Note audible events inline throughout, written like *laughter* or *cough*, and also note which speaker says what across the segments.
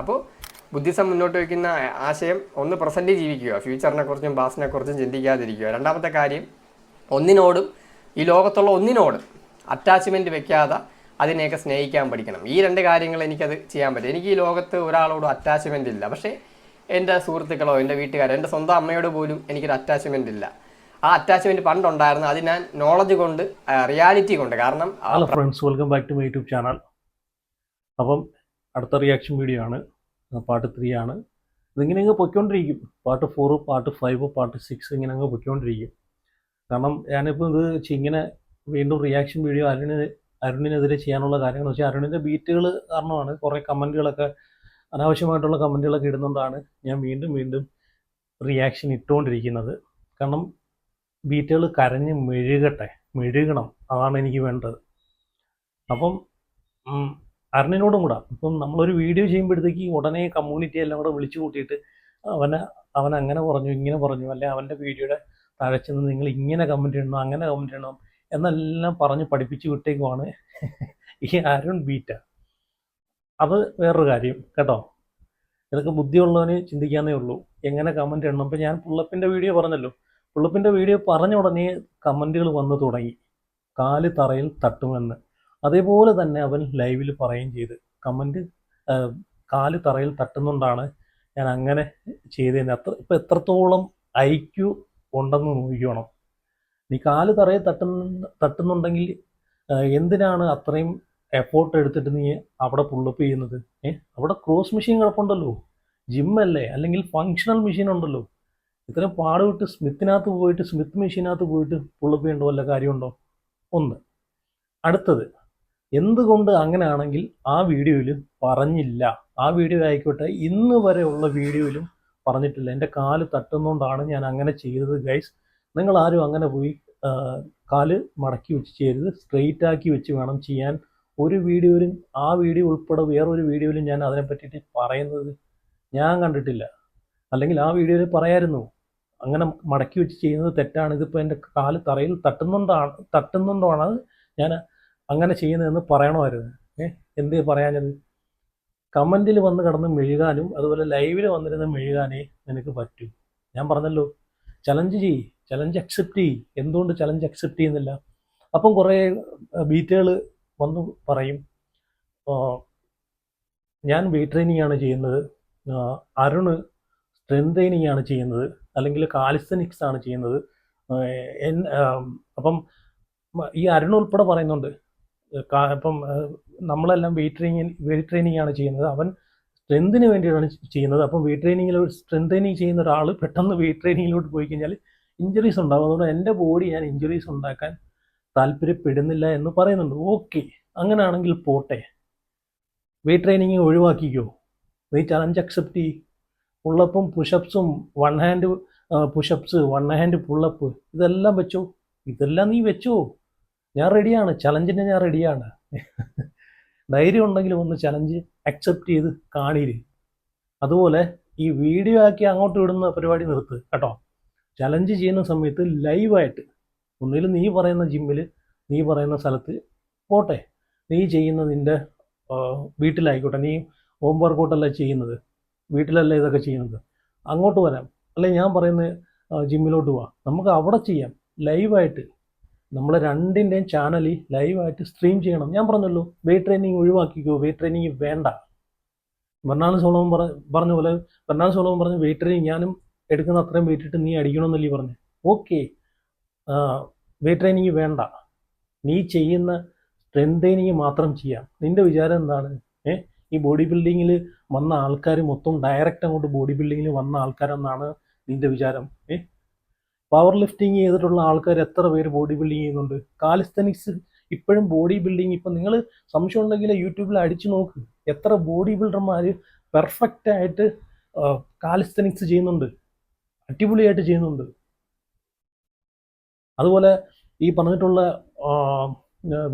Speaker 1: അപ്പോൾ ബുദ്ധിസം മുന്നോട്ട് വയ്ക്കുന്ന ആശയം ഒന്ന് പ്രസന്റ് ജീവിക്കുക. ഫ്യൂച്ചറിനെ കുറിച്ചും പാസ്റ്റിനെ കുറിച്ചും ചിന്തിക്കാതിരിക്കുക. രണ്ടാമത്തെ കാര്യം ഒന്നിനോടും ഈ ലോകത്തുള്ള ഒന്നിനോടും അറ്റാച്ച്മെന്റ് വെക്കാതെ അതിനെയൊക്കെ സ്നേഹിക്കാൻ പഠിക്കണം. ഈ രണ്ട് കാര്യങ്ങൾ എനിക്കത് ചെയ്യാൻ പറ്റും. എനിക്ക് ഈ ലോകത്ത് ഒരാളോടും അറ്റാച്ച്മെന്റ് ഇല്ല. പക്ഷേ എന്റെ സുഹൃത്തുക്കളോ എന്റെ വീട്ടുകാരോ എന്റെ സ്വന്തം അമ്മയോട് പോലും എനിക്കൊരു അറ്റാച്ച്മെന്റ് ഇല്ല. ആ അറ്റാച്ച്മെന്റ് പണ്ടുണ്ടായിരുന്നു. അത് ഞാൻ നോളജ് കൊണ്ട് റിയാലിറ്റി കൊണ്ട്. കാരണം
Speaker 2: hello friends welcome back to my YouTube channel അപ്പം അടുത്ത റിയാക്ഷൻ വീഡിയോ ആണ്. പാർട്ട് ത്രീ ആണ്. ഇതിങ്ങനെ അങ്ങ് പൊയ്ക്കൊണ്ടിരിക്കും. Part four part five part six ഇങ്ങനെ അങ്ങ് പൊയ്ക്കൊണ്ടിരിക്കും. കാരണം ഞാനിപ്പോൾ ഇത് ഇങ്ങനെ വീണ്ടും റിയാക്ഷൻ വീഡിയോ അരുണിന് അരുണിനെതിരെ ചെയ്യാനുള്ള കാര്യങ്ങൾ. വെച്ചാൽ അരുണിന്റെ ബീറ്റുകൾ കാരണമാണ് കുറേ കമന്റുകളൊക്കെ അനാവശ്യമായിട്ടുള്ള കമന്റുകളൊക്കെ ഇടുന്നതുകൊണ്ടാണ് ഞാൻ വീണ്ടും വീണ്ടും റിയാക്ഷൻ ഇട്ടുകൊണ്ടിരിക്കുന്നത് കാരണം ബീറ്റുകൾ കരഞ്ഞ് മെഴുകട്ടെ മെഴുകണം അതാണ് എനിക്ക് വേണ്ടത്. അപ്പം അരുണിനോടും കൂടെ. ഇപ്പം നമ്മളൊരു വീഡിയോ ചെയ്യുമ്പോഴത്തേക്ക് ഉടനെ കമ്മ്യൂണിറ്റി എല്ലാം കൂടെ വിളിച്ചു കൂട്ടിയിട്ട് അവനെ അവൻ അങ്ങനെ പറഞ്ഞു ഇങ്ങനെ പറഞ്ഞു അല്ലെ അവന്റെ വീഡിയോയുടെ താഴെ ചെന്ന് നിങ്ങൾ ഇങ്ങനെ കമന്റ് ഇടണം അങ്ങനെ കമന്റ് ഇടണം എന്നെല്ലാം പറഞ്ഞ് പഠിപ്പിച്ച് വിട്ടേക്കുവാണ് ഈ അരുൺ ബീറ്റ അത് വേറൊരു കാര്യം കേട്ടോ? ഇതൊക്കെ ബുദ്ധിയുള്ളവന് ചിന്തിക്കാന്നേ ഉള്ളൂ. എങ്ങനെ കമന്റ് ഇടണം? അപ്പം ഞാൻ പുള്ളപ്പിന്റെ വീഡിയോ പറഞ്ഞല്ലോ. പുള്ളപ്പിന്റെ വീഡിയോ പറഞ്ഞ ഉടനെ കമന്റുകൾ വന്നു തുടങ്ങി. കാൽ തറയിൽ തട്ടുമെന്ന്. അതേപോലെ തന്നെ അവൻ ലൈവിൽ പറയുകയും ചെയ്ത്. കമന്റ് കാൽ തറയിൽ തട്ടുന്നുകൊണ്ടാണ് ഞാൻ അങ്ങനെ ചെയ്തതിന് അത്ര ഇപ്പം എത്രത്തോളം ഐക്യു ഉണ്ടെന്ന് നോക്കിക്കണം. നീ കാൽ തറയിൽ തട്ടുന്ന തട്ടുന്നുണ്ടെങ്കിൽ എന്തിനാണ് അത്രയും എഫോർട്ട് എടുത്തിട്ട് നീ അവിടെ പുള്ളപ്പ് ചെയ്യുന്നത്? ഏ? അവിടെ ക്രോസ് മെഷീൻ കിടപ്പുണ്ടല്ലോ. ജിമ്മല്ലേ അല്ലെങ്കിൽ ഫങ്ഷണൽ മെഷീൻ ഉണ്ടല്ലോ. ഇത്രയും പാട് വിട്ട് സ്മിത്തിനകത്ത് പോയിട്ട് സ്മിത്ത് മെഷീനകത്ത് പോയിട്ട് പുള്ളപ്പ് ചെയ്യേണ്ട വല്ല കാര്യമുണ്ടോ? ഒന്ന്. അടുത്തത്. എന്തുകൊണ്ട് അങ്ങനെയാണെങ്കിൽ ആ വീഡിയോയിൽ പറഞ്ഞില്ല? ആ വീഡിയോ ആയിക്കോട്ടെ ഇന്ന് വരെയുള്ള വീഡിയോയിലും പറഞ്ഞിട്ടില്ല. എന്റെ കാൽ തട്ടുന്നതുകൊണ്ടാണ് ഞാൻ അങ്ങനെ ചെയ്തത് ഗൈസ് നിങ്ങൾ ആരും അങ്ങനെ പോയി കാൽ മടക്കി വെച്ച് ചെയ്യരുത്. സ്ട്രെയിറ്റ് ആക്കി വെച്ച് വേണം ചെയ്യാൻ. ഒരു വീഡിയോയിലും ആ വീഡിയോ ഉൾപ്പെടെ വേറൊരു വീഡിയോയിലും ഞാൻ അതിനെ പറ്റിയിട്ട് പറയുന്നത് ഞാൻ കണ്ടിട്ടില്ല. അല്ലെങ്കിൽ ആ വീഡിയോയിൽ പറയായിരുന്നു അങ്ങനെ മടക്കി വെച്ച് ചെയ്യുന്നത് തെറ്റാണ് ഇതിപ്പോൾ എന്റെ കാൽ തറയിൽ തട്ടുന്നുണ്ടാണ് തട്ടുന്നുകൊണ്ടാണ് ഞാൻ അങ്ങനെ ചെയ്യുന്നതെന്ന് പറയണമായിരുന്നു. ഏ എന്തേ പറയാഞ്ഞത്? കമന്റിൽ വന്ന് കിടന്ന് മെഴുകാനും അതുപോലെ ലൈവിൽ വന്നിരുന്ന് മെഴുകാനേ നിനക്ക് പറ്റൂ. ഞാൻ പറഞ്ഞല്ലോ ചലഞ്ച് ചെയ്യ് ചലഞ്ച് അക്സെപ്റ്റ് ചെയ്യ്. എന്തുകൊണ്ട് ചലഞ്ച് അക്സെപ്റ്റ് ചെയ്യുന്നില്ല? അപ്പം കുറേ ബീറ്റുകൾ വന്ന് പറയും ഞാൻ വെയിറ്റ് ട്രെയിനിങ് ആണ് ചെയ്യുന്നത്. അരുണ് സ്ട്രെങ്ത് ട്രെയിനിങ് ആണ് ചെയ്യുന്നത്. അല്ലെങ്കിൽ കാലിസ്തനിക്സ് ആണ് ചെയ്യുന്നത്. അപ്പം ഈ അരുൺ ഉൾപ്പെടെ പറയുന്നുണ്ട്. അപ്പം നമ്മളെല്ലാം വെയിറ്റ് ട്രെയിനിങ് വെയിറ്റ് ട്രെയിനിങ് ആണ് ചെയ്യുന്നത്. അവൻ സ്ട്രെങ്തിന് വേണ്ടിയിട്ടാണ് ചെയ്യുന്നത്. അപ്പം വെയിറ്റ് ട്രെയിനിങ്ങിൽ സ്ട്രെങ്ത് ട്രെയിനിങ് ചെയ്യുന്ന ഒരാൾ പെട്ടെന്ന് വെയിറ്റ് ട്രെയിനിങ്ങിലോട്ട് പോയി കഴിഞ്ഞാൽ ഇഞ്ചുറീസ് ഉണ്ടാകും അതുകൊണ്ട് എന്റെ ബോഡി ഞാൻ ഇഞ്ചുറീസ് ഉണ്ടാക്കാൻ താല്പര്യപ്പെടുന്നില്ല എന്ന് പറയുന്നുണ്ട്. ഓക്കെ അങ്ങനെയാണെങ്കിൽ പോട്ടെ. വെയിറ്റ് ട്രെയിനിങ് ഒഴിവാക്കിക്കോ. വെയിറ്റ് ചലഞ്ച് അക്സെപ്റ്റ് ചെയ്യ്. പുള്ളപ്പും പുഷപ്സും one hand pushups one hand pullup ഇതെല്ലാം വെച്ചോ. ഇതെല്ലാം നീ വെച്ചോ. ഞാൻ റെഡിയാണ് ചലഞ്ചിന് ഞാൻ റെഡിയാണ് ധൈര്യം ഉണ്ടെങ്കിൽ ഒന്ന് ചലഞ്ച് അക്സെപ്റ്റ് ചെയ്ത് കാണിയില്ല അതുപോലെ ഈ വീഡിയോ ആക്കി അങ്ങോട്ട് വിടുന്ന പരിപാടി നിർത്ത് കേട്ടോ. ചലഞ്ച് ചെയ്യുന്ന സമയത്ത് ലൈവായിട്ട് ഒന്നുകിൽ നീ പറയുന്ന ജിമ്മിൽ നീ പറയുന്ന സ്ഥലത്ത് പോട്ടെ. നീ ചെയ്യുന്ന നിന്റെ വീട്ടിലായിക്കോട്ടെ. നീ ഹോം വർക്കൗട്ടല്ല ചെയ്യുന്നത്. വീട്ടിലല്ല ഇതൊക്കെ ചെയ്യുന്നത്. അങ്ങോട്ട് വരാം. അല്ലെ ഞാൻ പറയുന്ന ജിമ്മിലോട്ട് പോവാം നമുക്ക് അവിടെ ചെയ്യാം. ലൈവായിട്ട് നമ്മൾ രണ്ടിന്റെയും ചാനലിൽ ലൈവായിട്ട് സ്ട്രീം ചെയ്യണം. ഞാൻ പറഞ്ഞല്ലോ വെയിറ്റ് ട്രെയിനിങ് ഒഴിവാക്കിക്കോ. വെയിറ്റ് ട്രെയിനിങ് വേണ്ട. ബർണാൾ സോളവും പറ പറഞ്ഞ പോലെ ബർണാൾ സോളവും പറഞ്ഞ വെയിറ്റ് ട്രെയിനിങ് ഞാനും എടുക്കുന്ന അത്രയും വെയിറ്റ് ഇട്ട് നീ അടിക്കണമെന്നല്ലേ പറഞ്ഞു? ഓക്കെ വെയിറ്റ് ട്രെയിനിങ് വേണ്ട. നീ ചെയ്യുന്ന സ്ട്രെങ്ത് ട്രെയിനിങ് മാത്രം ചെയ്യാം. നിന്റെ വിചാരം എന്താണ്? ഏ? ഈ ബോഡി ബിൽഡിങ്ങിൽ വന്ന ആൾക്കാർ മൊത്തം ഡയറക്റ്റ് അങ്ങോട്ട് ബോഡി ബിൽഡിങ്ങിൽ വന്ന ആൾക്കാരെന്നാണ് നിന്റെ വിചാരം. ഏ? പവർ ലിഫ്റ്റിംഗ് ചെയ്തിട്ടുള്ള ആൾക്കാർ എത്ര പേര് ബോഡി ബിൽഡിങ് ചെയ്യുന്നുണ്ട്? കാലിസ്തനിക്സ് ഇപ്പോഴും ബോഡി ബിൽഡിങ് ഇപ്പം നിങ്ങൾ സംശയം ഉണ്ടെങ്കിൽ യൂട്യൂബിൽ അടിച്ചു നോക്ക്. എത്ര ബോഡി ബിൽഡർമാർ പെർഫെക്റ്റ് ആയിട്ട് കാലിസ്തനിക്സ് ചെയ്യുന്നുണ്ട്. അടിപൊളിയായിട്ട് ചെയ്യുന്നുണ്ട്. അതുപോലെ ഈ പറഞ്ഞിട്ടുള്ള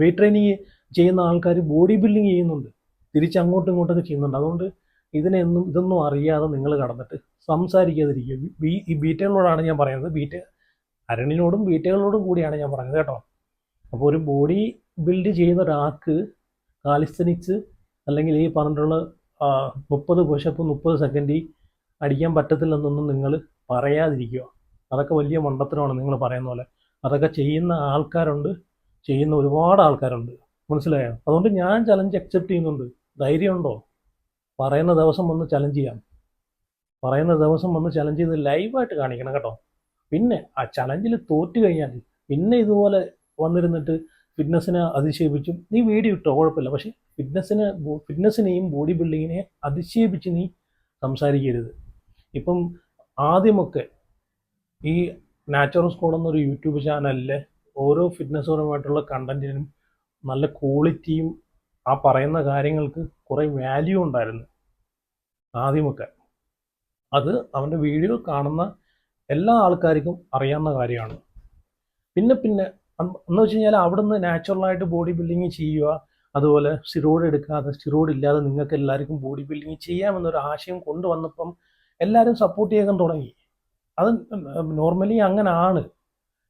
Speaker 2: വെയിറ്റ് ട്രെയിനിങ് ചെയ്യുന്ന ആൾക്കാർ ബോഡി ബിൽഡിങ് ചെയ്യുന്നുണ്ട്. തിരിച്ച് അങ്ങോട്ടും ഇങ്ങോട്ടൊക്കെ ചെയ്യുന്നുണ്ട്. അതുകൊണ്ട് ഇതിനെന്നും ഇതൊന്നും അറിയാതെ നിങ്ങൾ കടന്നിട്ട് സംസാരിക്കാതിരിക്കുക. ബി ഈ ബീറ്റകളോടാണ് ഞാൻ പറയുന്നത്. ബീറ്റ അരണിനോടും ബീറ്റകളോടും കൂടിയാണ് ഞാൻ പറയുന്നത് കേട്ടോ. അപ്പോൾ ഒരു ബോഡി ബിൽഡ് ചെയ്യുന്ന ഒരാൾക്ക് കാലിസ്തനിക്സ് അല്ലെങ്കിൽ ഈ പറഞ്ഞിട്ടുള്ള മുപ്പത് പുഷപ്പ് മുപ്പത് സെക്കൻഡിൽ അടിക്കാൻ പറ്റത്തില്ലെന്നൊന്നും നിങ്ങൾ പറയാതിരിക്കുക. അതൊക്കെ വലിയ മണ്ടത്തരമാണ് നിങ്ങൾ പറയുന്ന പോലെ. അതൊക്കെ ചെയ്യുന്ന ആൾക്കാരുണ്ട് ചെയ്യുന്ന ഒരുപാട് ആൾക്കാരുണ്ട്. മനസ്സിലായോ? അതുകൊണ്ട് ഞാൻ ചലഞ്ച് അക്സെപ്റ്റ് ചെയ്യുന്നുണ്ട്. ധൈര്യമുണ്ടോ? പറയുന്ന ദിവസം വന്ന് ചലഞ്ച് ചെയ്യാം. പറയുന്ന ദിവസം വന്ന് ചലഞ്ച് ചെയ്ത് ലൈവായിട്ട് കാണിക്കണം കേട്ടോ. പിന്നെ ആ ചലഞ്ചിൽ തോറ്റു കഴിഞ്ഞാൽ പിന്നെ ഇതുപോലെ വന്നിരുന്നിട്ട് ഫിറ്റ്നസ്സിനെ അതിശേപിച്ചും നീ വീഡിയോ ഇട്ടോ? കുഴപ്പമില്ല. പക്ഷേ ഫിറ്റ്നസ്സിനെ ഫിറ്റ്നസ്സിനെയും ബോഡി ബിൽഡിങ്ങിനെ അതിശേപിച്ച് നീ സംസാരിക്കരുത്. ഇപ്പം ആദ്യമൊക്കെ ഈ നാച്ചുറൽ സ്കോഡ് എന്നൊരു യൂട്യൂബ് ചാനലിലെ ഓരോ ഫിറ്റ്നസ് ഫിറ്റ്നസ്സുപരമായിട്ടുള്ള കണ്ടന്റിനും നല്ല ക്വാളിറ്റിയും ആ പറയുന്ന കാര്യങ്ങൾക്ക് കുറേ വാല്യൂ ഉണ്ടായിരുന്നു ആദ്യമൊക്കെ. അത് അവന്റെ വീഡിയോ കാണുന്ന എല്ലാ ആൾക്കാർക്കും അറിയാവുന്ന കാര്യമാണ്. പിന്നെ പിന്നെ എന്ന് വെച്ച് കഴിഞ്ഞാൽ അവിടുന്ന് നാച്ചുറലായിട്ട് ബോഡി ബിൽഡിങ് ചെയ്യുക അതുപോലെ സ്റ്റിറോയിഡ് എടുക്കാതെ സ്റ്റിറോയിഡ് ഇല്ലാതെ നിങ്ങൾക്ക് എല്ലാവർക്കും ബോഡി ബിൽഡിങ് ചെയ്യാമെന്നൊരു ആശയം കൊണ്ടുവന്നപ്പം എല്ലാവരും സപ്പോർട്ട് ചെയ്യാൻ തുടങ്ങി. അത് നോർമലി അങ്ങനാണ്.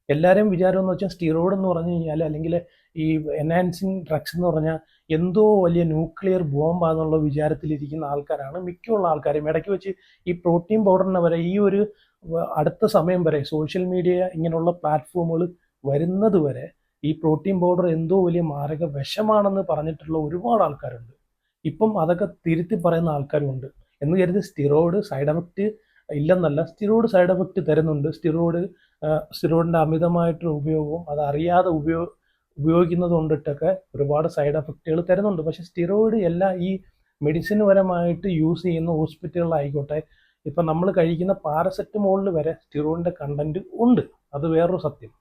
Speaker 2: എല്ലാവരെയും വിചാരം എന്ന് വെച്ചാൽ സ്റ്റിറോയിഡ് എന്ന് പറഞ്ഞു കഴിഞ്ഞാൽ അല്ലെങ്കിൽ ഈ എൻഹാൻസിങ് ഡ്രഗ്സ് എന്ന് പറഞ്ഞാൽ എന്തോ വലിയ ന്യൂക്ലിയർ ബോംബാന്നുള്ള വിചാരത്തിലിരിക്കുന്ന ആൾക്കാരാണ്. മിക്കുള്ള ആൾക്കാരും ഇടയ്ക്ക് വെച്ച് ഈ പ്രോട്ടീൻ പൗഡറിനെ വരെ ഈ ഒരു അടുത്ത സമയം വരെ സോഷ്യൽ മീഡിയ ഇങ്ങനെയുള്ള പ്ലാറ്റ്ഫോമുകൾ വരുന്നത് വരെ ഈ പ്രോട്ടീൻ പൗഡർ എന്തോ വലിയ മാരക വിഷമാണെന്ന് പറഞ്ഞിട്ടുള്ള ഒരുപാട് ആൾക്കാരുണ്ട്. ഇപ്പം അതൊക്കെ തിരുത്തി പറയുന്ന ആൾക്കാരുമുണ്ട്. എന്ന് കരുതി സ്റ്റിറോയിഡ് സൈഡ് എഫക്റ്റ് ഇല്ലെന്നല്ല സ്റ്റിറോയിഡ് സൈഡ് എഫക്റ്റ് തരുന്നുണ്ട്. സ്റ്റിറോയിഡ് സ്റ്റിറോയിഡിന്റെ അമിതമായിട്ടുള്ള ഉപയോഗവും അത് അറിയാതെ ഉപയോഗ ഉപയോഗിക്കുന്നത് കൊണ്ടിട്ടൊക്കെ ഒരുപാട് സൈഡ് എഫക്റ്റുകൾ തരുന്നുണ്ട്. പക്ഷെ സ്റ്റിറോയിഡ് എല്ലാ ഈ മെഡിസിൻ പരമായിട്ട് യൂസ് ചെയ്യുന്ന ഹോസ്പിറ്റലുകളായിക്കോട്ടെ ഇപ്പം നമ്മൾ കഴിക്കുന്ന പാരസെറ്റമോളിൽ വരെ സ്റ്റിറോയിഡിന്റെ കണ്ടന്റ് ഉണ്ട്. അത് വേറൊരു സത്യം.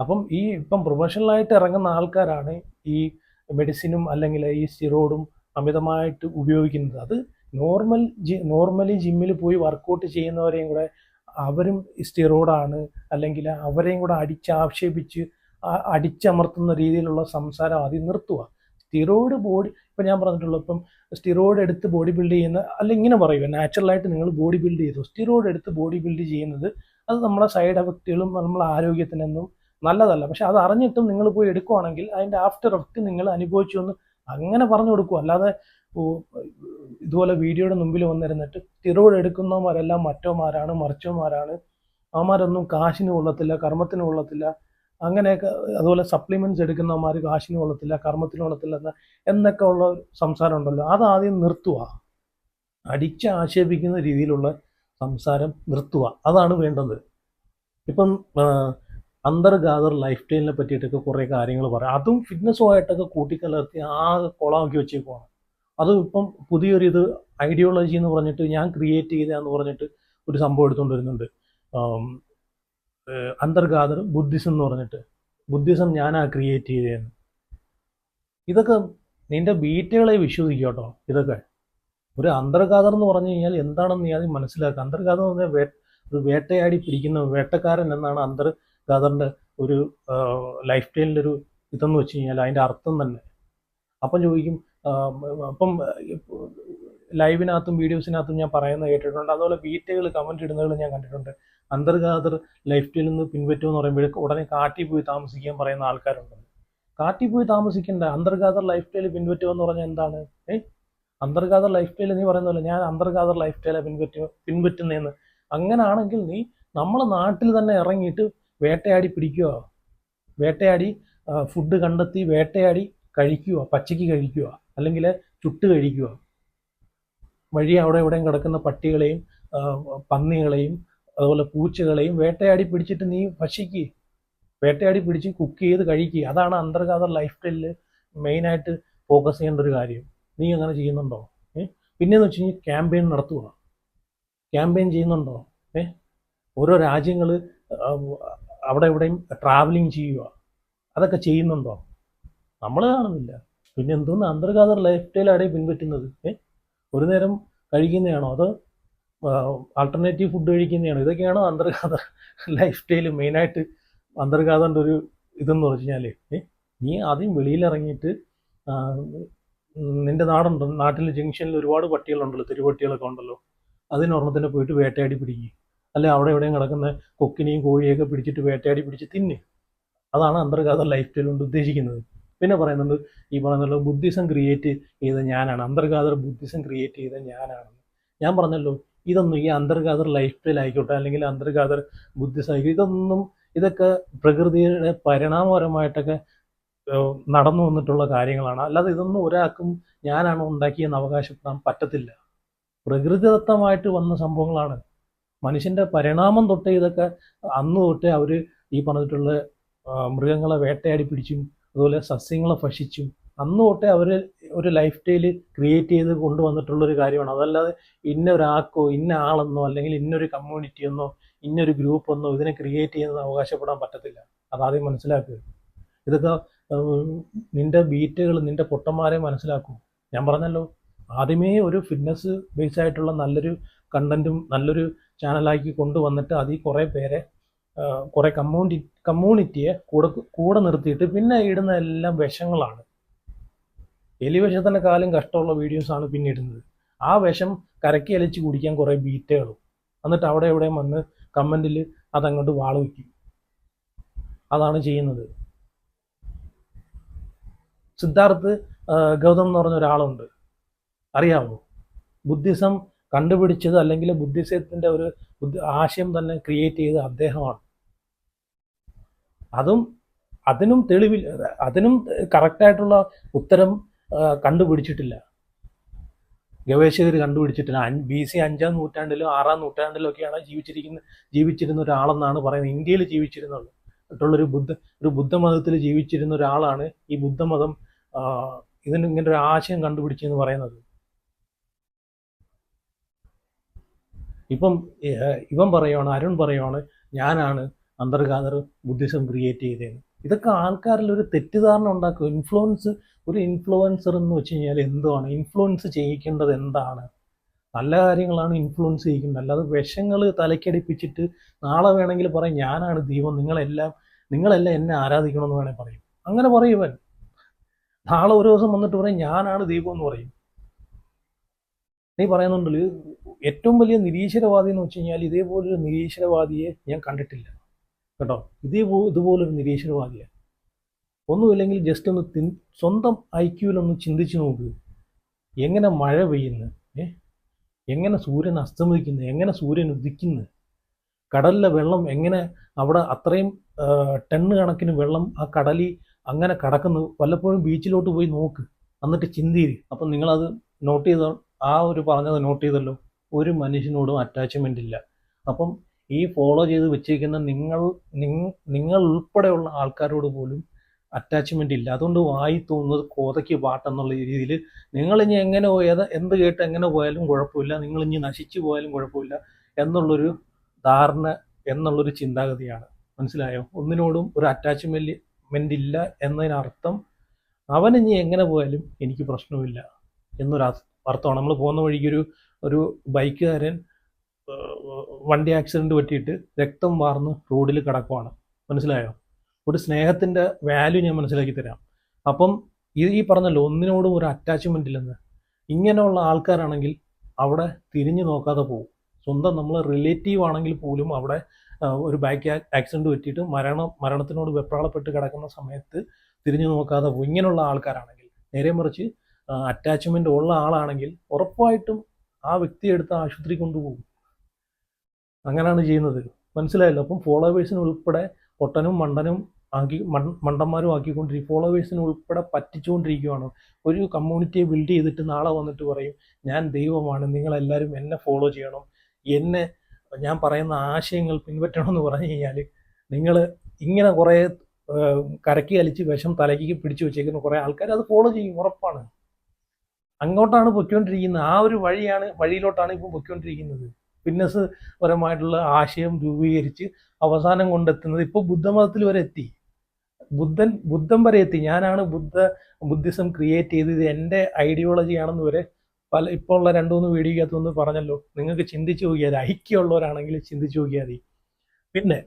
Speaker 2: അപ്പം ഈ ഇപ്പം പ്രൊഫഷണലായിട്ട് ഇറങ്ങുന്ന ആൾക്കാരാണ് ഈ മെഡിസിനും അല്ലെങ്കിൽ ഈ സ്റ്റിറോയിഡും അമിതമായിട്ട് ഉപയോഗിക്കുന്നത്. അത് നോർമൽ ജി നോർമലി ജിമ്മിൽ പോയി വർക്കൗട്ട് ചെയ്യുന്നവരെയും കൂടെ അവരും സ്റ്റിറോഡാണ് അല്ലെങ്കിൽ അവരെയും കൂടെ അടിച്ചാക്ഷേപിച്ച് അടിച്ചമർത്തുന്ന രീതിയിലുള്ള സംസാരം ആദ്യം നിർത്തുക. സ്റ്റിറോയിഡ് ബോഡി ഇപ്പം ഞാൻ പറഞ്ഞിട്ടുള്ളൂ ഇപ്പം സ്റ്റിറോയിഡ് എടുത്ത് ബോഡി ബിൽഡ് ചെയ്യുന്ന അല്ല ഇങ്ങനെ പറയുക നാച്ചുറലായിട്ട് നിങ്ങൾ ബോഡി ബിൽഡ് ചെയ്തു. സ്റ്റിറോയിഡ് എടുത്ത് ബോഡി ബിൽഡ് ചെയ്യുന്നത് അത് നമ്മളെ സൈഡ് എഫക്റ്റുകളും നമ്മളെ ആരോഗ്യത്തിനൊന്നും നല്ലതല്ല. പക്ഷെ അത് അറിഞ്ഞിട്ടും നിങ്ങൾ പോയി എടുക്കുവാണെങ്കിൽ അതിന്റെ ആഫ്റ്റർ എഫക്റ്റ് നിങ്ങൾ അനുഭവിച്ചു എന്ന് അങ്ങനെ പറഞ്ഞു കൊടുക്കുക. അല്ലാതെ ഇതുപോലെ വീഡിയോയുടെ മുമ്പിൽ വന്നിരുന്നിട്ട് സ്റ്റിറോയിഡ് എടുക്കുന്നവന്മാരെല്ലാം മറ്റോമാരാണ് മറിച്ചോമാരാണ് അവന്മാരൊന്നും കാശിന് കൊള്ളത്തില്ല കർമ്മത്തിന് കൊള്ളത്തില്ല. അങ്ങനെയൊക്കെ അതുപോലെ സപ്ലിമെന്റ്സ് എടുക്കുന്നവന്മാർ കാശിന് കൊള്ളത്തില്ല കർമ്മത്തിന് കൊള്ളത്തില്ല എന്ന എന്നൊക്കെ ഉള്ള സംസാരം ഉണ്ടല്ലോ. അതാദ്യം നിർത്തുക. അടിച്ച് ആക്ഷേപിക്കുന്ന രീതിയിലുള്ള സംസാരം നിർത്തുക. അതാണ് വേണ്ടത്. ഇപ്പം അന്തർഗാദർ ലൈഫ് സ്റ്റൈലിനെ പറ്റിയിട്ടൊക്കെ കുറേ കാര്യങ്ങൾ പറയാം. അതും ഫിറ്റ്നസ്സുമായിട്ടൊക്കെ കൂട്ടിക്കലർത്തി ആകെ കുളമാക്കി വെച്ചേക്കുവാണ്. അതും ഇപ്പം പുതിയൊരു ഇത് ഐഡിയോളജി എന്ന് പറഞ്ഞിട്ട് ഞാൻ ക്രിയേറ്റ് ചെയ്തതെന്ന് പറഞ്ഞിട്ട് ഒരു സംഭവം എടുത്തുകൊണ്ട് വരുന്നുണ്ട്. അന്തർഗാദർ ബുദ്ധിസം എന്ന് പറഞ്ഞിട്ട്. ബുദ്ധിസം ഞാനാ ക്രിയേറ്റ് ചെയ്തതെന്ന് ഇതൊക്കെ നിന്റെ ബീറ്റുകളെ വിശ്വസിക്കുക കേട്ടോ ഇതൊക്കെ. ഒരു അന്തർഗാദർ എന്ന് പറഞ്ഞു കഴിഞ്ഞാൽ എന്താണെന്ന് നീ ആദ്യം മനസ്സിലാക്കുക അന്തർഗാദർ എന്ന് പറഞ്ഞാൽ ഒരു വേട്ടയാടി പിടിക്കുന്ന വേട്ടക്കാരൻ എന്നാണ് അന്തർഗാദറിന്റെ ഒരു ലൈഫ് സ്റ്റൈലിന്റെ ഒരു ഇതെന്ന് വെച്ച് കഴിഞ്ഞാൽ അതിന്റെ അർത്ഥം തന്നെ. അപ്പം ചോദിക്കും അപ്പം ലൈവിനകത്തും വീഡിയോസിനകത്തും ഞാൻ പറയുന്നത് കേട്ടിട്ടുണ്ട്. അതുപോലെ വീറ്റകൾ കമന്റ് ഇടുന്നതുകൾ ഞാൻ കണ്ടിട്ടുണ്ട്. അന്തർഗാദർ ലൈഫ് സ്റ്റൈലിൽ നിന്ന് പിൻപറ്റുമെന്ന് പറയുമ്പോഴേക്ക് ഉടനെ കാട്ടി പോയി താമസിക്കാൻ പറയുന്ന ആൾക്കാരുണ്ട്. കാട്ടി പോയി താമസിക്കേണ്ട. അന്തർഗാദർ ലൈഫ് സ്റ്റൈൽ പിൻപറ്റുക എന്ന് പറഞ്ഞാൽ എന്താണ്? ഏ? അന്തർഗാദർ ലൈഫ് സ്റ്റൈൽ നീ പറയുന്ന പോലെ ഞാൻ അന്തർഗാദർ ലൈഫ് സ്റ്റൈലെ പിൻപറ്റു പിൻപറ്റുന്നതെന്ന് അങ്ങനാണെങ്കിൽ നീ നമ്മളെ നാട്ടിൽ തന്നെ ഇറങ്ങിയിട്ട് വേട്ടയാടി പിടിക്കുക. വേട്ടയാടി ഫുഡ് കണ്ടെത്തി വേട്ടയാടി കഴിക്കുക പച്ചയ്ക്ക് കഴിക്കുക. അല്ലെങ്കിൽ ചുട്ട് കഴിക്കുക. വഴി അവിടെ ഇവിടെയും കിടക്കുന്ന പട്ടികളെയും പന്നികളെയും അതുപോലെ പൂച്ചകളെയും വേട്ടയാടി പിടിച്ചിട്ട് നീ ഭക്ഷിക്ക്. വേട്ടയാടി പിടിച്ച് കുക്ക് ചെയ്ത് കഴിക്കുക അതാണ് അന്തർഗാത ലൈഫ് സ്റ്റൈലിൽ മെയിനായിട്ട് ഫോക്കസ് ചെയ്യേണ്ട ഒരു കാര്യം. നീ അങ്ങനെ ചെയ്യുന്നുണ്ടോ? ഏ? പിന്നെന്ന് വെച്ച് കഴിഞ്ഞാൽ ക്യാമ്പയിൻ നടത്തുക. ക്യാമ്പയിൻ ചെയ്യുന്നുണ്ടോ? ഏ? ഓരോ രാജ്യങ്ങൾ അവിടെ എവിടെയും ട്രാവലിംഗ് ചെയ്യുക. അതൊക്കെ ചെയ്യുന്നുണ്ടോ? നമ്മൾ കാണുന്നില്ല. പിന്നെ എന്തോന്ന് അന്തർഗാദർ ലൈഫ് സ്റ്റൈലാണ് പിൻപറ്റുന്നത്? ഏ? ഒരു നേരം കഴിക്കുന്നതാണോ? അതോ ആൾട്ടർനേറ്റീവ് ഫുഡ് കഴിക്കുന്നതാണോ? ഇതൊക്കെയാണോ അന്തർഗാദർ ലൈഫ് *laughs* സ്റ്റൈൽ മെയിനായിട്ട് അന്തർഗാദറിന്റെ ഒരു ഇതെന്ന് പറഞ്ഞു കഴിഞ്ഞാൽ നീ ആദ്യം വെളിയിലിറങ്ങിയിട്ട് നിന്റെ നാടുണ്ട്? നാട്ടിൽ ജംഗ്ഷനിൽ ഒരുപാട് പട്ടികളുണ്ടല്ലോ തെരുപട്ടികളൊക്കെ ഉണ്ടല്ലോ. അതിനൊരെണ്ണത്തിനെ പോയിട്ട് വേട്ടയാടി പിടിക്കുക അല്ലെ അവിടെ എവിടെയും കിടക്കുന്ന കൊക്കിനെയും കോഴിയൊക്കെ പിടിച്ചിട്ട് വേട്ടയാടി പിടിച്ച് തിന്ന്. അതാണ് അന്തർഗാത ലൈഫ് സ്റ്റൈൽ കൊണ്ട് ഉദ്ദേശിക്കുന്നത്. പിന്നെ പറയുന്നുണ്ട് ഈ പറയുന്നുള്ള ബുദ്ധിസം ക്രിയേറ്റ് ചെയ്ത ഞാനാണ്. അന്തർഗാദർ ബുദ്ധിസം ക്രിയേറ്റ് ചെയ്ത ഞാനാണെന്ന് ഞാൻ പറഞ്ഞല്ലോ ഇതൊന്നും ഈ അന്തർഗാദർ ലൈഫ് സ്റ്റൈൽ ആയിക്കോട്ടെ അല്ലെങ്കിൽ അന്തർഗാദർ ബുദ്ധിസം ആയിക്കോട്ടെ ഇതൊന്നും ഇതൊക്കെ പ്രകൃതിയുടെ പരിണാമപരമായിട്ടൊക്കെ നടന്നു വന്നിട്ടുള്ള കാര്യങ്ങളാണ്. അല്ലാതെ ഇതൊന്നും ഒരാൾക്കും ഞാനാണ് ഉണ്ടാക്കിയെന്ന് അവകാശപ്പെടാൻ പറ്റത്തില്ല. പ്രകൃതിദത്തമായിട്ട് വന്ന സംഭവങ്ങളാണ്. മനുഷ്യന്റെ പരിണാമം തൊട്ടേ ഇതൊക്കെ അന്ന് തൊട്ടേ അവർ ഈ പറഞ്ഞിട്ടുള്ള മൃഗങ്ങളെ വേട്ടയാടി പിടിച്ചും അതുപോലെ സസ്യങ്ങളെ ഭക്ഷിച്ചും. അന്ന് തൊട്ടേ അവർ ഒരു ലൈഫ് സ്റ്റൈൽ ക്രിയേറ്റ് ചെയ്ത് കൊണ്ടുവന്നിട്ടുള്ളൊരു കാര്യമാണ്. അതല്ലാതെ ഇന്ന ഒരാൾക്കോ ഇന്ന ആളെന്നോ അല്ലെങ്കിൽ ഇന്നൊരു കമ്മ്യൂണിറ്റി എന്നോ ഇന്നൊരു ഗ്രൂപ്പ് എന്നോ ഇതിനെ ക്രിയേറ്റ് ചെയ്യുന്നത് അവകാശപ്പെടാൻ പറ്റത്തില്ല. അതാദ്യം മനസ്സിലാക്കുക. ഇതൊക്കെ നിന്റെ ബീറ്റുകൾ നിന്റെ പൊട്ടന്മാരെ മനസ്സിലാക്കൂ. ഞാൻ പറഞ്ഞല്ലോ. ആദ്യമേ ഒരു ഫിറ്റ്നസ് ബേസ് ആയിട്ടുള്ള നല്ലൊരു കണ്ടന്റും നല്ലൊരു ചാനലാക്കി കൊണ്ടുവന്നിട്ട് അതിൽ കുറേ പേരെ കുറേ കമ്മ്യൂണിറ്റി കമ്മ്യൂണിറ്റിയെ കൂടെ കൂടെ നിർത്തിയിട്ട് പിന്നെ ഇടുന്ന എല്ലാം വിഷങ്ങളാണ്. എലി വിഷത്തിന്റെ കാലം കഷ്ടമുള്ള വീഡിയോസാണ് പിന്നെ ഇടുന്നത്. ആ വിഷം കരക്കി അലിച്ച് കുടിക്കാൻ കുറേ ബീറ്റുകളും. എന്നിട്ട് അവിടെ എവിടെയും വന്ന് കമന്റിൽ അതങ്ങോട്ട് വാൾ വയ്ക്കും. അതാണ് ചെയ്യുന്നത്. സിദ്ധാർത്ഥ് ഗൗതം എന്ന് പറഞ്ഞ ഒരാളുണ്ട്. അറിയാമോ ബുദ്ധിസം കണ്ടുപിടിച്ചത് അല്ലെങ്കിൽ ബുദ്ധിസത്തിന്റെ ഒരു ആശയം തന്നെ ക്രിയേറ്റ് ചെയ്ത അദ്ദേഹമാണ്. അതും അതിനും തെളിവില്ല അതിനും കറക്റ്റായിട്ടുള്ള ഉത്തരം കണ്ടുപിടിച്ചിട്ടില്ല. ഗവേഷകർ കണ്ടുപിടിച്ചിട്ടില്ല. ബി സി അഞ്ചാം നൂറ്റാണ്ടിലും ആറാം നൂറ്റാണ്ടിലും ഒക്കെയാണ് ജീവിച്ചിരിക്കുന്ന ജീവിച്ചിരുന്ന ഒരാളെന്നാണ് പറയുന്നത്. ഇന്ത്യയിൽ ജീവിച്ചിരുന്നുള്ളൂ മറ്റുള്ളൊരു ബുദ്ധ ഒരു ബുദ്ധമതത്തിൽ ജീവിച്ചിരുന്ന ഒരാളാണ് ഈ ബുദ്ധമതം ഇതിന് ഇങ്ങനെ ഒരു ആശയം കണ്ടുപിടിച്ചെന്ന് പറയുന്നത്. ഇപ്പം ഇവൻ പറയുവാണ് അരുൺ പറയുവാണ് ഞാനാണ് അന്തർഗാതർ ബുദ്ധിസം ക്രിയേറ്റ് ചെയ്തതെന്ന് ഇതൊക്കെ ആൾക്കാരിൽ ഒരു തെറ്റിദ്ധാരണ ഉണ്ടാക്കുക ഇൻഫ്ലുവൻസ് ഒരു ഇൻഫ്ലുവൻസർ എന്ന് വെച്ച് കഴിഞ്ഞാൽ എന്തുവാണ്? ഇൻഫ്ലുവൻസ് ചെയ്യിക്കേണ്ടത് എന്താണ്? നല്ല കാര്യങ്ങളാണ് ഇൻഫ്ലുവൻസ് ചെയ്യിക്കുന്നത് അല്ലാതെ വിഷങ്ങൾ തലക്കടിപ്പിച്ചിട്ട് നാളെ വേണമെങ്കിൽ പറയും ഞാനാണ് ദൈവം നിങ്ങളെല്ലാം നിങ്ങളെല്ലാം എന്നെ ആരാധിക്കണമെന്ന് വേണമെങ്കിൽ പറയും. അങ്ങനെ പറയും ഇവൻ. നാളെ ഒരു ദിവസം വന്നിട്ട് പറയും ഞാനാണ് ദൈവം എന്ന് പറയും. നീ പറയുന്നുണ്ടല്ലോ ഏറ്റവും വലിയ നിരീശ്വരവാദി എന്ന് വെച്ച് കഴിഞ്ഞാൽ ഇതേപോലൊരു നിരീശ്വരവാദിയെ ഞാൻ കണ്ടിട്ടില്ല. കേട്ടോ? ഇതേ ഇതുപോലൊരു നിരീശ്വരവാദിയാണ് ഒന്നുമില്ലെങ്കിൽ ജസ്റ്റ് ഒന്ന് തി സ്വന്തം ഐക്യൂലൊന്ന് ചിന്തിച്ചു നോക്ക്. എങ്ങനെ മഴ പെയ്യുന്നു? എങ്ങനെ സൂര്യൻ അസ്തമിക്കുന്നു? എങ്ങനെ സൂര്യൻ ഉദിക്കുന്നു? കടലിലെ വെള്ളം എങ്ങനെ അവിടെ അത്രയും ടണ്ണ് കണക്കിന് വെള്ളം ആ കടലിൽ അങ്ങനെ കടക്കുന്നു? വല്ലപ്പോഴും ബീച്ചിലോട്ട് പോയി നോക്ക്. എന്നിട്ട് ചിന്തിയിരിക്കും അപ്പം നിങ്ങളത് നോട്ട് ചെയ്ത? ആ ഒരു പറഞ്ഞത് നോട്ട് ചെയ്തല്ലോ. ഒരു മനുഷ്യനോടും അറ്റാച്ച്മെന്റ് ഇല്ല. അപ്പം ഈ ഫോളോ ചെയ്ത് വെച്ചിരിക്കുന്ന നിങ്ങൾ നിങ്ങ- നിങ്ങൾ ഉൾപ്പെടെയുള്ള ആൾക്കാരോട് പോലും അറ്റാച്ച്മെന്റ് ഇല്ല. അതുകൊണ്ട് വായി തോന്നുന്നത് കോതയ്ക്ക് പാട്ടെന്നുള്ള രീതിയിൽ നിങ്ങളിനി എങ്ങനെ പോയത് എന്ത് കേട്ട് എങ്ങനെ പോയാലും കുഴപ്പമില്ല. നിങ്ങളിനി നശിച്ചു പോയാലും കുഴപ്പമില്ല എന്നുള്ളൊരു ധാരണ എന്നുള്ളൊരു ചിന്താഗതിയാണ്. മനസ്സിലായോ? ഒന്നിനോടും ഒരു അറ്റാച്ച്മെന്റ് ഇല്ല എന്നതിനർത്ഥം അവനിനി എങ്ങനെ പോയാലും എനിക്ക് പ്രശ്നമില്ല എന്നൊരു അർത്ഥ- അർത്ഥമാണ്. നമ്മൾ പോകുന്ന വഴിക്ക് ഒരു ബൈക്കുകാരൻ വണ്ടി ആക്സിഡന്റ് പറ്റിയിട്ട് രക്തം വാർന്ന് റോഡിൽ കിടക്കുവാണ്. മനസ്സിലായോ? ഒരു സ്നേഹത്തിന്റെ വാല്യൂ ഞാൻ മനസ്സിലാക്കി തരാം. അപ്പം ഈ ഈ പറഞ്ഞല്ലോ ഒന്നിനോടും ഒരു അറ്റാച്ച്മെന്റ് ഇല്ലെന്ന്. ഇങ്ങനെയുള്ള ആൾക്കാരാണെങ്കിൽ അവിടെ തിരിഞ്ഞു നോക്കാതെ പോകും സ്വന്തം നമ്മൾ റിലേറ്റീവ് ആണെങ്കിൽ പോലും അവിടെ ഒരു ബൈക്ക് ആക്സിഡന്റ് പറ്റിയിട്ട് മരണം മരണത്തിനോട് വെപ്രാളപ്പെട്ട് കിടക്കുന്ന സമയത്ത് തിരിഞ്ഞു നോക്കാതെ പോകും ഇങ്ങനെയുള്ള ആൾക്കാരാണെങ്കിൽ നേരെ മറിച്ച് അറ്റാച്ച്മെന്റ് ഉള്ള ആളാണെങ്കിൽ ഉറപ്പായിട്ടും ആ വ്യക്തിയെ എടുത്ത് ആശുപത്രി കൊണ്ടുപോകും. അങ്ങനെയാണ് ചെയ്യുന്നത്. മനസ്സിലായല്ലോ? അപ്പം ഫോളോവേഴ്സിന് ഉൾപ്പെടെ പൊട്ടനും മണ്ടനും ആക്കി മണ്ടന്മാരും ആക്കിക്കൊണ്ടിരിക്കും ഫോളോവേഴ്സിന് ഉൾപ്പെടെ പറ്റിച്ചുകൊണ്ടിരിക്കുകയാണ് ഒരു കമ്മ്യൂണിറ്റിയെ ബിൽഡ് ചെയ്തിട്ട് നാളെ വന്നിട്ട് പറയും ഞാൻ ദൈവമാണ് നിങ്ങളെല്ലാവരും എന്നെ ഫോളോ ചെയ്യണം. എന്നെ ഞാൻ പറയുന്ന ആശയങ്ങൾ പിൻപറ്റണം എന്ന് പറഞ്ഞു കഴിഞ്ഞാൽ നിങ്ങൾ ഇങ്ങനെ കുറേ കരക്കി അലിച്ച് വിഷം തലയ്ക്ക് പിടിച്ചു വെച്ചേക്കുന്ന കുറേ ആൾക്കാർ അത് ഫോളോ ചെയ്യും ഉറപ്പാണ്. അങ്ങോട്ടാണ് പൊയ്ക്കൊണ്ടിരിക്കുന്നത്. ആ ഒരു വഴിയാണ് വഴിയിലോട്ടാണ് ഇപ്പോൾ പൊയ്ക്കൊണ്ടിരിക്കുന്നത്. ഫിറ്റ്നസ് പരമായിട്ടുള്ള ആശയം രൂപീകരിച്ച് അവസാനം കൊണ്ടെത്തുന്നത് ഇപ്പോൾ ബുദ്ധമതത്തിൽ വരെ എത്തി. ബുദ്ധൻ ബുദ്ധം വരെ എത്തി. ഞാനാണ് ബുദ്ധ ബുദ്ധിസം ക്രിയേറ്റ് ചെയ്ത് ഇത് എന്റെ ഐഡിയോളജി ആണെന്ന് വരെ പല ഇപ്പോൾ ഉള്ള രണ്ടു മൂന്ന് വീഡിയോക്കകത്തൊന്ന് പറഞ്ഞല്ലോ. നിങ്ങൾക്ക് ചിന്തിച്ചു നോക്കിയാൽ. ഐക്യമുള്ളവരാണെങ്കിൽ ചിന്തിച്ചു നോക്കിയാൽ മതി. പിന്നെ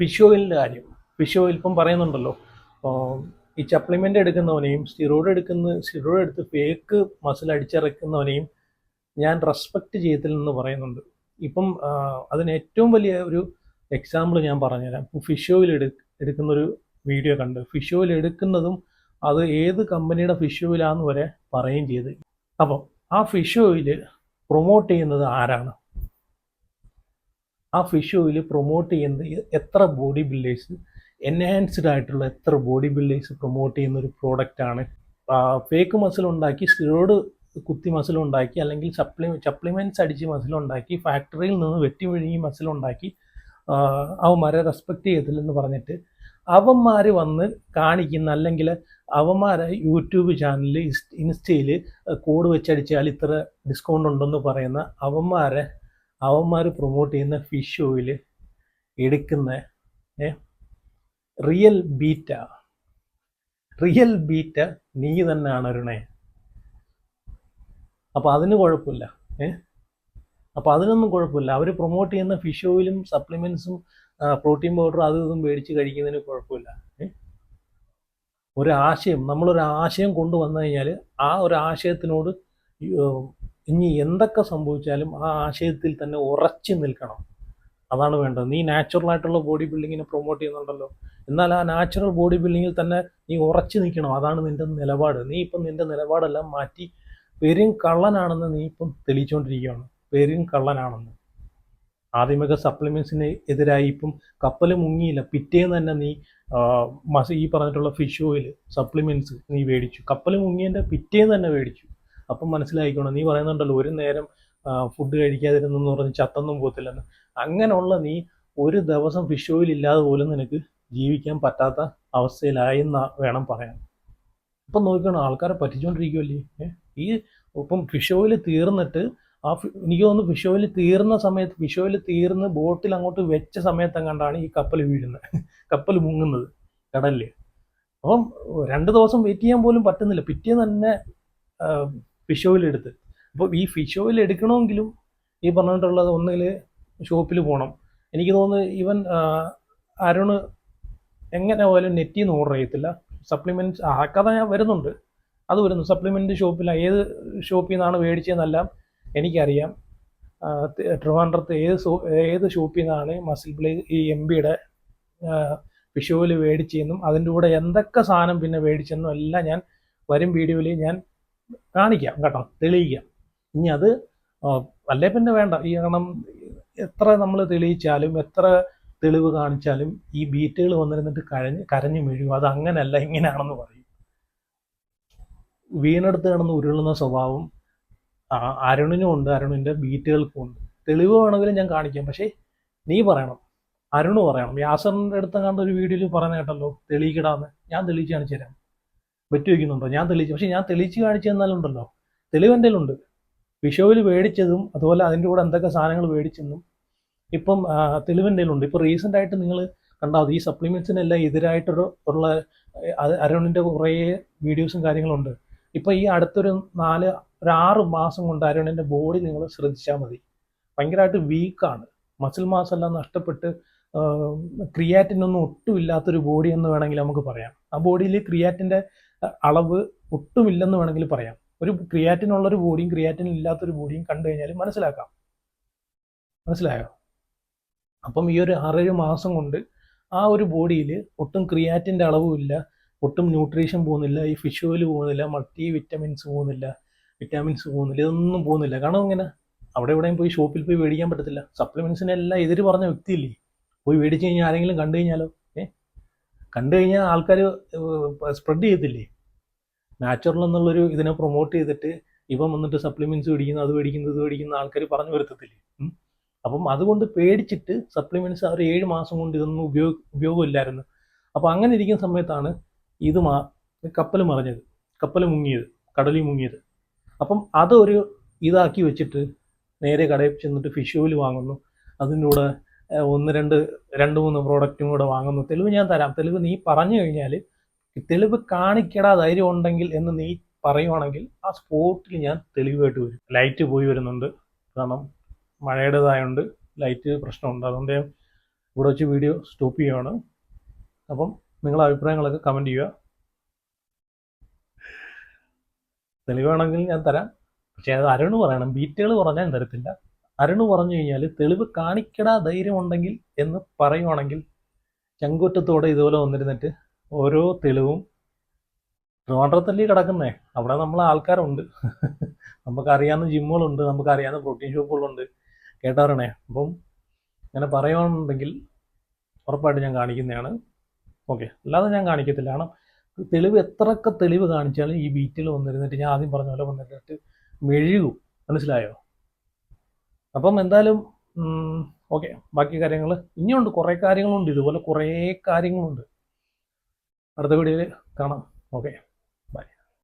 Speaker 2: ഫിഷ് കാര്യം. ഫിഷ് ഇപ്പം പറയുന്നുണ്ടല്ലോ. ഈ സപ്ലിമെന്റ് എടുക്കുന്നവനെയും സ്റ്റിറോയിഡ് എടുക്കുന്ന സ്റ്റിറോയിഡ് എടുത്ത് ഫേക്ക് മസിൽ അടിച്ചിറക്കുന്നവനെയും ഞാൻ റെസ്പെക്റ്റ് ചെയ്യത്തില്ലെന്ന് പറയുന്നുണ്ട്. ഇപ്പം അതിന് ഏറ്റവും വലിയ ഒരു എക്സാമ്പിൾ ഞാൻ പറഞ്ഞുതരാം. ഫിഷോയിൽ എടു എടുക്കുന്നൊരു വീഡിയോ കണ്ട്. ഫിഷോയിൽ എടുക്കുന്നതും അത് ഏത് കമ്പനിയുടെ ഫിഷോയിലാന്ന് വരെ പറയുകയും ചെയ്ത്. അപ്പം ആ ഫിഷോയിൽ പ്രൊമോട്ട് ചെയ്യുന്നത് ആരാണ്? ആ ഫിഷോയിൽ പ്രൊമോട്ട് ചെയ്യുന്നത് എത്ര ബോഡി ബിൽഡേഴ്സ് എൻഹാൻസ്ഡ് ആയിട്ടുള്ള എത്ര ബോഡി ബിൽഡേഴ്സ് പ്രൊമോട്ട് ചെയ്യുന്ന ഒരു പ്രോഡക്റ്റ് ആണ്. ഫേക്ക് മസിൽ ഉണ്ടാക്കി സ്റ്റിറോയിഡ് കുത്തി മസിൽ ഉണ്ടാക്കി അല്ലെങ്കിൽ സപ്ലി സപ്ലിമെന്റ്സ് അടിച്ച് മസിൽ ഉണ്ടാക്കി ഫാക്ടറിയിൽ നിന്ന് വെട്ടി വിഴുങ്ങി മസിൽ ഉണ്ടാക്കി അവന്മാരെ റെസ്പെക്ട് ചെയ്യത്തില്ലെന്ന് പറഞ്ഞിട്ട് അവന്മാർ വന്ന് കാണിക്കുന്ന അല്ലെങ്കിൽ അവന്മാരെ യൂട്യൂബ് ചാനലിൽ ഇൻസ്റ്റയിൽ കോഡ് വെച്ചടിച്ചാൽ ഇത്ര ഡിസ്കൗണ്ട് ഉണ്ടെന്ന് പറയുന്ന അവന്മാരെ അവന്മാർ പ്രൊമോട്ട് ചെയ്യുന്ന ഫിഷ് ഓയിൽ എടുക്കുന്ന ഏ റിയൽ ബീറ്റ. റിയൽ ബീറ്റ നീ തന്നെയാണ് അരുണേ. അപ്പോൾ അതിന് കുഴപ്പമില്ല ഏ? അപ്പോൾ അതിനൊന്നും കുഴപ്പമില്ല. അവർ പ്രൊമോട്ട് ചെയ്യുന്ന ഫിഷ് ഓയിലും സപ്ലിമെൻസും പ്രോട്ടീൻ പൗഡറും അതും ഇതും മേടിച്ച് കഴിക്കുന്നതിന് കുഴപ്പമില്ല ഒരാശയം നമ്മളൊരു ആശയം കൊണ്ടുവന്നു കഴിഞ്ഞാൽ ആ ഒരു ആശയത്തിനോട് ഇനി എന്തൊക്കെ സംഭവിച്ചാലും ആ ആശയത്തിൽ തന്നെ ഉറച്ചു നിൽക്കണം. അതാണ് വേണ്ടത്. നീ നാച്ചുറൽ ആയിട്ടുള്ള ബോഡി ബിൽഡിങ്ങിനെ പ്രൊമോട്ട് ചെയ്യുന്നുണ്ടല്ലോ. എന്നാൽ ആ നാച്ചുറൽ ബോഡി ബിൽഡിങ്ങിൽ തന്നെ നീ ഉറച്ചു നിൽക്കണം. അതാണ് നിന്റെ നിലപാട്. നീ ഇപ്പം നിന്റെ നിലപാടെല്ലാം മാറ്റി പെരും കള്ളനാണെന്ന് നീ ഇപ്പം തെളിയിച്ചുകൊണ്ടിരിക്കുകയാണ് പെരും കള്ളനാണെന്ന്. ആദ്യമൊക്കെ സപ്ലിമെൻസിന് എതിരായി ഇപ്പം കപ്പൽ മുങ്ങിയില്ല. പിറ്റേന്ന് തന്നെ നീ മസ ഈ പറഞ്ഞിട്ടുള്ള ഫിഷ് ഓയിൽ സപ്ലിമെന്റ്സ് നീ മേടിച്ചു. കപ്പൽ മുങ്ങിയതിന്റെ പിറ്റേന്ന് തന്നെ മേടിച്ചു. അപ്പം മനസ്സിലായിക്കോണം. നീ പറയുന്നുണ്ടല്ലോ ഒരു നേരം ഫുഡ് കഴിക്കാതിരുന്നെന്ന് പറഞ്ഞ് ചത്തൊന്നും പോകത്തില്ലെന്ന്. അങ്ങനെയുള്ള നീ ഒരു ദിവസം ഫിഷ് ഓയിൽ ഇല്ലാതെ പോലും നിനക്ക് ജീവിക്കാൻ പറ്റാത്ത അവസ്ഥയിലായെന്ന് വേണം പറയാൻ. ഇപ്പം നോക്കണം ആൾക്കാരെ പറ്റിച്ചുകൊണ്ടിരിക്കുമല്ലേ ഈ ഇപ്പം ഫിഷ് ഓയിൽ തീർന്നിട്ട് ആ എനിക്ക് തോന്നുന്നു ഫിഷ് ഓയിൽ തീർന്ന സമയത്ത് ഫിഷ് ഓയിൽ തീർന്ന് ബോട്ടിൽ അങ്ങോട്ട് വെച്ച സമയത്തെങ്ങാണ്ടാണ് ഈ കപ്പൽ വീഴുന്നത്? *laughs* കപ്പൽ മുങ്ങുന്നത് കടലിൽ അപ്പം രണ്ട് ദിവസം വെയിറ്റ് ചെയ്യാൻ പോലും പറ്റുന്നില്ല. പിറ്റേന്ന് തന്നെ ഫിഷ് ഓയിൽ എടുത്ത്. അപ്പോൾ ഈ ഫിഷ് ഓയിൽ എടുക്കണമെങ്കിലും ഈ പറഞ്ഞിട്ടുള്ളത് ഒന്നിൽ ഷോപ്പിൽ പോകണം എനിക്ക് തോന്നുന്നു ഈവൻ അരുണ് എങ്ങനെ പോയാലും നെറ്റിൽ നിന്ന് ഓർഡർ ചെയ്യത്തില്ല. സപ്ലിമെന്റ്സ് ആ ഞാൻ വരുന്നുണ്ട്. അത് വരുന്നു. സപ്ലിമെന്റ് ഷോപ്പിൽ ഏത് ഷോപ്പിൽ നിന്നാണ് മേടിച്ചതെന്നെല്ലാം എനിക്കറിയാം. ട്രിവാൻഡ്രത്ത് ഏത് സോ ഏത് ഷോപ്പിൽ നിന്നാണ് മസിൽ പ്ലേ ഈ എം ബിയുടെ ഓയിൽ മേടിച്ചതെന്നും അതിന്റെ കൂടെ എന്തൊക്കെ സാധനം പിന്നെ മേടിച്ചെന്നും എല്ലാം ഞാൻ വരും വീഡിയോയിൽ ഞാൻ കാണിക്കാം കേട്ടോ തെളിയിക്കാം. ഇനി അത് അല്ലേ പിന്നെ വേണ്ട. ഈ കാരണം എത്ര നമ്മൾ തെളിയിച്ചാലും എത്ര തെളിവ് കാണിച്ചാലും ഈ ബീറ്റുകൾ വന്നിരുന്നിട്ട് കരഞ്ഞ് കരഞ്ഞു വീഴും അത് അങ്ങനെയല്ല ഇങ്ങനെയാണെന്ന് പറയും. വീണെടുത്ത് കിടന്ന് ഉരുളുന്ന സ്വഭാവം അരുണിനും ഉണ്ട് അരുണിന്റെ ബീറ്റുകൾക്കും ഉണ്ട്. തെളിവ് വേണമെങ്കിലും ഞാൻ കാണിക്കാം. പക്ഷേ നീ പറയണം. അരുണ് പറയണം. യാസറിന്റെ അടുത്ത് കണ്ട ഒരു വീഡിയോയിൽ പറഞ്ഞ കേട്ടല്ലോ തെളിയിക്കിടാന്ന്. ഞാൻ തെളിയിച്ച് കാണിച്ചു തരാം. വെറ്റ് വയ്ക്കുന്നുണ്ടോ? ഞാൻ തെളിയിച്ചു. പക്ഷേ ഞാൻ തെളിയിച്ച് കാണിച്ചു തന്നാലുണ്ടല്ലോ തെളിവ് എന്റെ ഉണ്ട് വിഷുവിൽ മേടിച്ചതും അതുപോലെ അതിന്റെ കൂടെ എന്തൊക്കെ സാധനങ്ങൾ മേടിച്ചെന്നും ഇപ്പം തെളിവിന്റെ ഉണ്ട് ഇപ്പോൾ റീസെന്റ് ആയിട്ട് നിങ്ങൾ കണ്ടാൽ ഈ സപ്ലിമെൻസിനെല്ലാം എതിരായിട്ടൊരു ഉള്ള അരുണിന്റെ കുറേ വീഡിയോസും കാര്യങ്ങളുണ്ട്. ഇപ്പം ഈ അടുത്തൊരു നാല് ഒരു ആറ് മാസം കൊണ്ട് അരുണിന്റെ ബോഡി നിങ്ങൾ ശ്രദ്ധിച്ചാൽ മതി. ഭയങ്കരമായിട്ട് വീക്കാണ് മസിൽ മാസ് എല്ലാം നഷ്ടപ്പെട്ട് ക്രിയാറ്റിനൊന്നും ഒട്ടും ഇല്ലാത്തൊരു ബോഡി എന്ന് വേണമെങ്കിൽ നമുക്ക് പറയാം. ആ ബോഡിയിൽ ക്രിയാറ്റിന്റെ അളവ് ഒട്ടുമില്ലെന്ന് വേണമെങ്കിൽ പറയാം. ഒരു ക്രിയാറ്റിനുള്ളൊരു ബോഡിയും ക്രിയാറ്റിൻ ഇല്ലാത്തൊരു ബോഡിയും കണ്ടു കഴിഞ്ഞാൽ മനസ്സിലാക്കാം. മനസ്സിലായോ? അപ്പം ഈ ഒരു ആറേഴ് മാസം കൊണ്ട് ആ ഒരു ബോഡിയിൽ ഒട്ടും ക്രിയാറ്റിന്റെ അളവുമില്ല ഒട്ടും ന്യൂട്രീഷൻ പോകുന്നില്ല ഈ ഫിഷ് ഓയിൽ പോകുന്നില്ല മൾട്ടി വിറ്റമിൻസ് പോകുന്നില്ല വിറ്റാമിൻസ് പോകുന്നില്ല ഇതൊന്നും പോകുന്നില്ല. കാരണം ഇങ്ങനെ അവിടെ എവിടെയും പോയി ഷോപ്പിൽ പോയി മേടിക്കാൻ പറ്റത്തില്ല. സപ്ലിമെൻസിനെല്ലാം എതിര് പറഞ്ഞ വ്യക്തിയില്ലേ? പോയി മേടിച്ച് കഴിഞ്ഞാൽ ആരെങ്കിലും കണ്ടു കഴിഞ്ഞാലോ? ഏ? കണ്ടു കഴിഞ്ഞാൽ ആൾക്കാർ സ്പ്രെഡ് ചെയ്യത്തില്ലേ? നാച്ചുറൽ എന്നുള്ളൊരു ഇതിനെ പ്രൊമോട്ട് ചെയ്തിട്ട് ഇവൻ വന്നിട്ട് സപ്ലിമെൻസ് മേടിക്കുന്നു അത് മേടിക്കുന്നു ഇത് മേടിക്കുന്ന ആൾക്കാർ പറഞ്ഞു വരുത്തത്തില്ലേ. അപ്പം അതുകൊണ്ട് പേടിച്ചിട്ട് സപ്ലിമെന്റ്സ് അവർ ഏഴ് മാസം കൊണ്ട് ഇതൊന്നും ഉപയോഗ ഉപയോഗമില്ലായിരുന്നു. അപ്പോൾ അങ്ങനെ ഇരിക്കുന്ന സമയത്താണ് ഇത് മാ കപ്പൽ മറിഞ്ഞത്. കപ്പൽ മുങ്ങിയത്. കടലിൽ മുങ്ങിയത്. അപ്പം അതൊരു ഇതാക്കി വെച്ചിട്ട് നേരെ കടയിൽ ചെന്നിട്ട് ഫിഷ് ഓയിൽ വാങ്ങുന്നു. അതിന്റെ ഒന്ന് രണ്ട് രണ്ട് മൂന്ന് പ്രോഡക്റ്റും കൂടെ വാങ്ങുന്നു. തെളിവ് ഞാൻ തരാം. തെളിവ് നീ പറഞ്ഞു കഴിഞ്ഞാൽ തെളിവ് കാണിക്കടാ ധൈര്യം ഉണ്ടെങ്കിൽ എന്ന് നീ പറയുവാണെങ്കിൽ ആ സ്പോട്ടിൽ ഞാൻ തെളിവായിട്ട് വരും. ലൈറ്റ് പോയി വരുന്നുണ്ട്. കാരണം മഴയുടേതായതുകൊണ്ട് ലൈറ്റ് പ്രശ്നമുണ്ട്. അതുകൊണ്ട് ഞാൻ ഇവിടെ വെച്ച് വീഡിയോ സ്റ്റോപ്പ് ചെയ്യുകയാണ് അപ്പം നിങ്ങളുടെ അഭിപ്രായങ്ങളൊക്കെ കമന്റ് ചെയ്യുക. തെളിവാണെങ്കിൽ ഞാൻ തരാം. പക്ഷേ അത് അരുണ് പറയണം. ബീറ്റുകൾ പറഞ്ഞാൽ ഞാൻ തരത്തില്ല. അരുണ് പറഞ്ഞു കഴിഞ്ഞാൽ തെളിവ് കാണിക്കടാ ധൈര്യമുണ്ടെങ്കിൽ എന്ന് പറയുവാണെങ്കിൽ ചങ്കൂറ്റത്തോടെ ഇതുപോലെ വന്നിരുന്നിട്ട് ഓരോ തെളിവും ട്രിവാൻഡ്രത്തല്ലേ കിടക്കുന്നേ. അവിടെ നമ്മളെ ആൾക്കാരുണ്ട് *laughs* നമുക്കറിയാവുന്ന ജിമ്മുകളുണ്ട് നമുക്കറിയാവുന്ന പ്രോട്ടീൻ ഷോപ്പുകളുണ്ട് കേട്ടറിയണേ അപ്പം അങ്ങനെ പറയുകയാണെന്നുണ്ടെങ്കിൽ ഉറപ്പായിട്ട് ഞാൻ കാണിക്കുന്നതാണ്. ഓക്കെ. അല്ലാതെ ഞാൻ കാണിക്കത്തില്ല. കാരണം തെളിവ് എത്രയൊക്കെ തെളിവ് കാണിച്ചാലും ഈ ബീറ്റിൽ വന്നിരുന്നിട്ട് ഞാൻ ആദ്യം പറഞ്ഞ പോലെ വന്നിരുന്നിട്ട് മെഴുകും. മനസ്സിലായോ? അപ്പം എന്തായാലും ഓക്കെ. ബാക്കി കാര്യങ്ങൾ ഇനിയുണ്ട്. കുറേ കാര്യങ്ങളുണ്ട്. ഇതുപോലെ കുറേ കാര്യങ്ങളുണ്ട്. അടുത്ത വീഡിയോയിൽ കാണാം. ഓക്കെ.